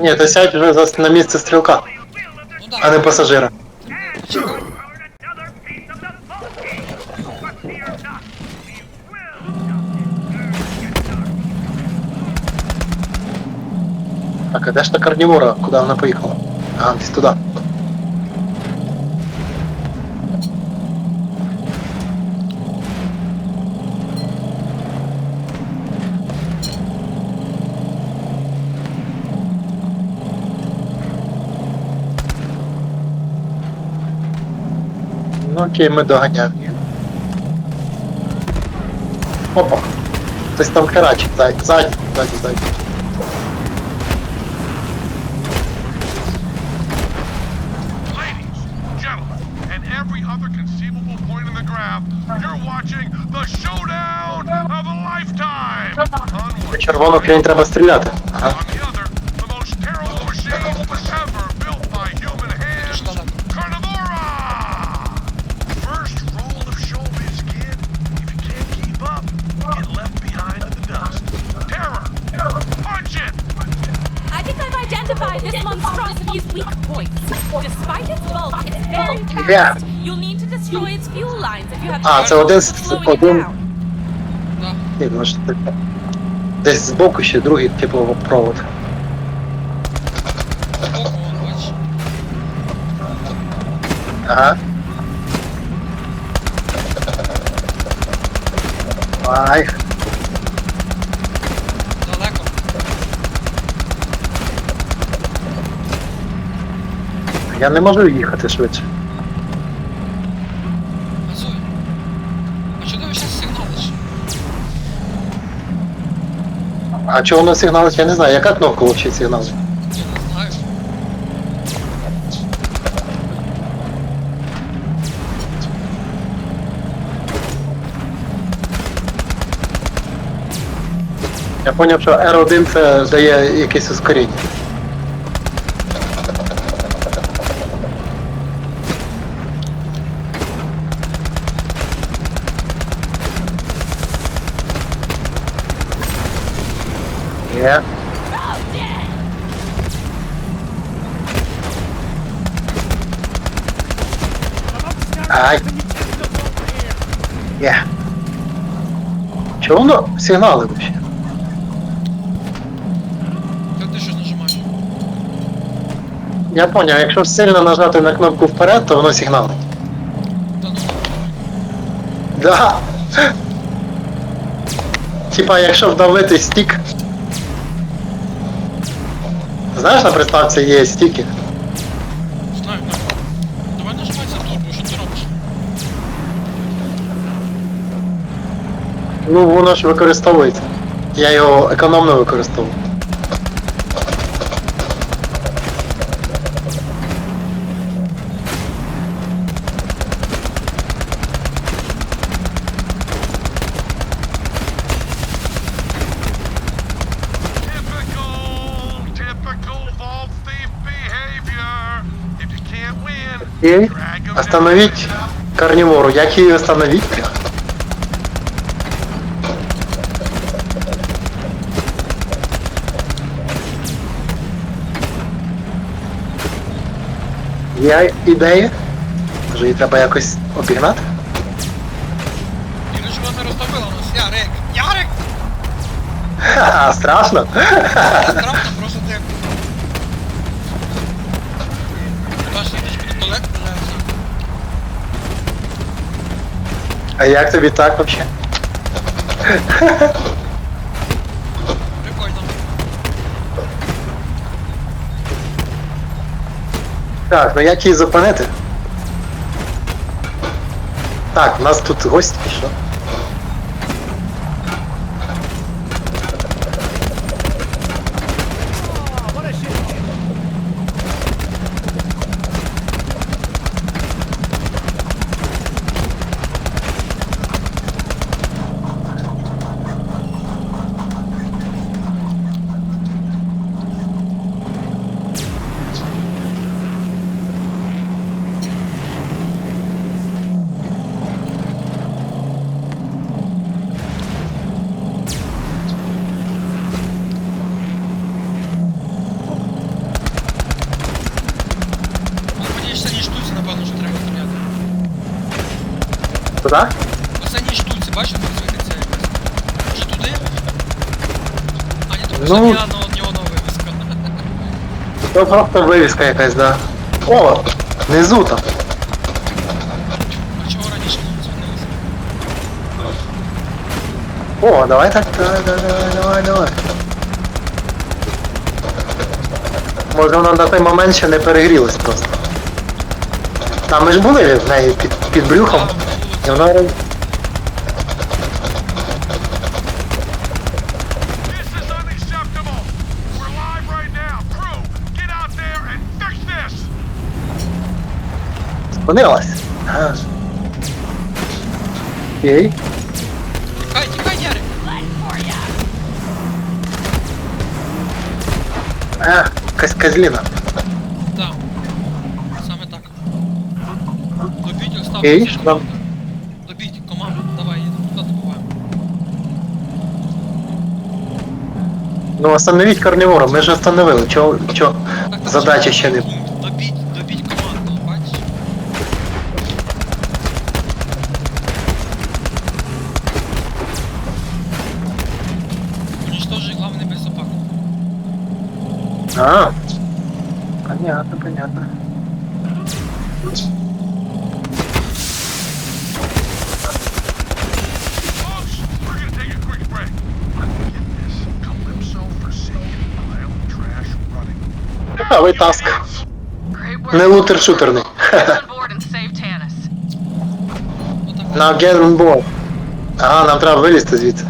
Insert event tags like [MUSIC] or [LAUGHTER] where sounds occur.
Ні, ти сядь вже за- на місце стрілка, Ну да. а не пасажира. Почекай. Another piece of the bouquet! But fear not, we will Так, а де ж та карнівора? Куди вона поїхала? А, десь туди. Ну окей, ми доганяємо. її. Опа. Хтось там херачить, ззаді, ззаді, ззаді, ззаді. Ladies, gentlemen, and every identified this monstrosity's weak points. Despite its bulk, it's very fast. Yeah. You'll need to destroy its fuel lines if you have А, це один з- один-. Ні, ну ж таке. Десь збоку ще другий, типу, провод. Ага. Ай, я не можу їхати швидше. Газуй. А чого сигналиш? А чого воно сигналить, я не знаю. Яка кнопка взагалі сигналить? Я не знаю. Я зрозумів, що R1 це дає якесь ускоріння. Є. Ай. Є. Чого воно сигнали взагалі? Як ти щось нажимаєш? Я поняв, якщо сильно нажати на кнопку вперед, то воно сигналить. Та ну. Да. Типа, якщо вдавити стік. Знаєш, на приставці є стіки. Знаю, знаю. Давай нажимай за турбу, що ти робиш? Ну, воно ж використовується. Я його економно використовую. Окей. Остановить карнівору. Як її остановить? Є ідея? Може її треба якось обігнати? Ірочка не роздавила нас. Ярик! Ярик! Ха-ха, страшно. Правда, А як тобі так вообще? Прикольно. Так, ну як її зупинити? Так, у нас тут останній штуці, напевно, що треба стріляти. Куда? В штуці, бачите, там світиться якась. Може туди? А ну. не тут Ну. я на нього новий вискакав. Це просто вивіска якась, да. О! Внизу там. А чого раніше не? О, давай так, давай, давай, давай, давай, давай. Може вона на той момент ще не перегрілась просто. Там ми ж були в неї під, під брюхом. І this! спинилась. Окей. Тікай, тікай, Ярик! А, якась козліна. Окей, всі що команди. Добіть, команду, давай, їдемо туди добуваємо. Ну остановіть карнівора, ми ж остановили. Чого, чого Так, так, задача чекай, ще не. пункт. Добіть, добіть команду, бачиш? Уничтожи главный бензопак. А. Понятно, понятно. Цікавий таск. Не лутер-шутерний. [LAUGHS] На on board. Ага, нам треба вилізти звідси.